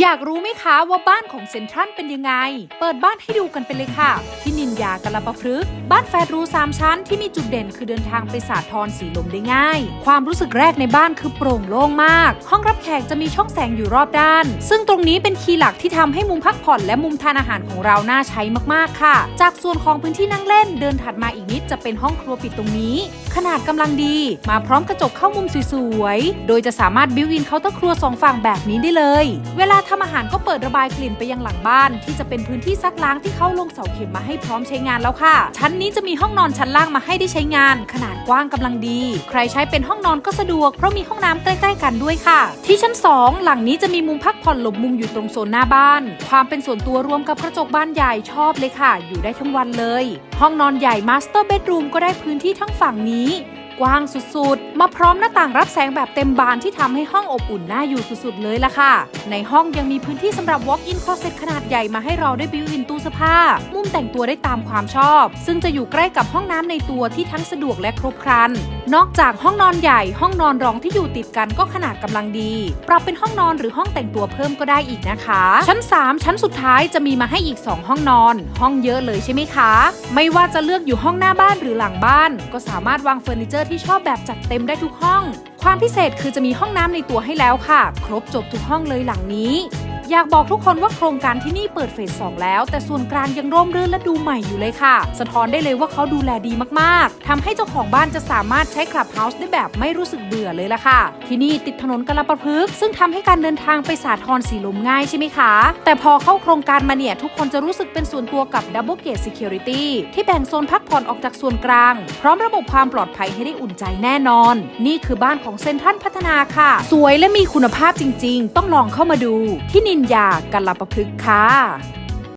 อยากรู้ไหมคะว่าบ้านของเซนทรัลเป็นยังไง เปิดบ้านให้ดูกันไปเลยค่ะ ที่นินยากลาปะพฤกษ์บ้านแฟรูสามชั้นที่มีจุดเด่นคือเดินทางไปสาทรสีลมได้ง่าย ความรู้สึกแรกในบ้านคือโปร่งโล่งมาก ห้องรับแขกจะมีช่องแสงอยู่รอบด้าน ซึ่งตรงนี้เป็นคีย์หลักที่ทำให้มุมพักผ่อนและมุมทานอาหารของเราน่าใช้มากๆค่ะ จากส่วนของพื้นที่นั่งเล่น เดินถัดมาอีกนิดจะเป็นห้องครัวปิดตรงนี้ขนาดกำลังดี มาพร้อมกระจกเข้ามุมสวยๆ โดยจะสามารถบิวอินเคาน์เตอร์ครัวสองฝั่งแบบนี้ได้เลย เวลาทำอาหารก็เปิดระบายกลิ่นไปยังหลังบ้าน ที่จะเป็นพื้นที่ซักล้างที่เข้าลงเสาเข็มมาให้พร้อมใช้งานแล้วค่ะ ชั้นนี้จะมีห้องนอนชั้นล่างมาให้ได้ใช้งาน ขนาดกว้างกำลังดี ใครใช้เป็นห้องนอนก็สะดวกเพราะมีห้องน้ำใกล้ๆกันด้วยค่ะ ที่ชั้น 2 หลังนี้จะมีมุมพักผ่อนหลบมุมอยู่ตรงโซนหน้าบ้าน ความเป็นส่วนตัวรวมกับกระจกบานใหญ่ชอบเลยค่ะ อยู่ได้ทั้งวันเลย ห้องนอนใหญ่มาสเตอร์เบดรูมก็ได้พื้นที่ทั้งฝั่งนี้กว้างสุดๆ มาพร้อมหน้าต่างรับแสงแบบเต็มบานที่ทำให้ห้องอบอุ่นน่าอยู่สุดๆ เลยล่ะค่ะ ในห้องยังมีพื้นที่สำหรับ Walk-in Closet ขนาดใหญ่มาให้เราได้บิวอินตู้เสื้อผ้า มุมแต่งตัวได้ตามความชอบ ซึ่งจะอยู่ใกล้กับห้องน้ำในตัวที่ทั้งสะดวกและครบครัน นอกจากห้องนอนใหญ่ห้องนอนรองที่อยู่ติดกันก็ขนาดกำลังดี ปรับเป็นห้องนอนหรือห้องแต่งตัวเพิ่มก็ได้อีกนะคะ ชั้น 3 ชั้นสุดท้ายจะมีมาให้อีก 2 ห้องนอน ห้องเยอะเลยใช่ไหมคะ ไม่ว่าจะเลือกอยู่ห้องหน้าบ้านหรือหลังบ้าน ก็สามารถวางเฟอร์นิเจอร์ที่ชอบแบบจัดเต็มได้ทุกห้อง ความพิเศษคือจะมีห้องน้ำในตัวให้แล้วค่ะ ครบจบทุกห้องเลยหลังนี้ อยากบอกทุกคนว่าโครงการที่นี่เปิดเฟส2แล้ว แต่ส่วนกลางยังร่มรื่นและดูใหม่อยู่เลยค่ะ สะท้อนได้เลยว่าเขาดูแลดีมากๆทำให้เจ้าของบ้านจะสามารถใช้คลับเฮาส์ได้แบบไม่รู้สึกเบื่อเลยล่ะค่ะ ที่นี่ติดถนนกะประพฤกษ์ซึ่งทำให้การเดินทางไปสาทรสีลมง่ายใช่ไหมคะ แต่พอเข้าโครงการมาเนี่ย ทุกคนจะรู้สึกเป็นส่วนตัวกับ Double Gate Security ที่แบ่งโซนพักผ่อนออกจากส่วนกลาง พร้อมระบบความปลอดภัยให้ได้อุ่นใจแน่นอน นี่คือบ้านของเซนทรัลพัฒนาค่ะ สวยและมีคุณภาพจริง ๆ ต้องลองเข้ามาดู ที่นินยากันลาประพฤกษ์ค่ะ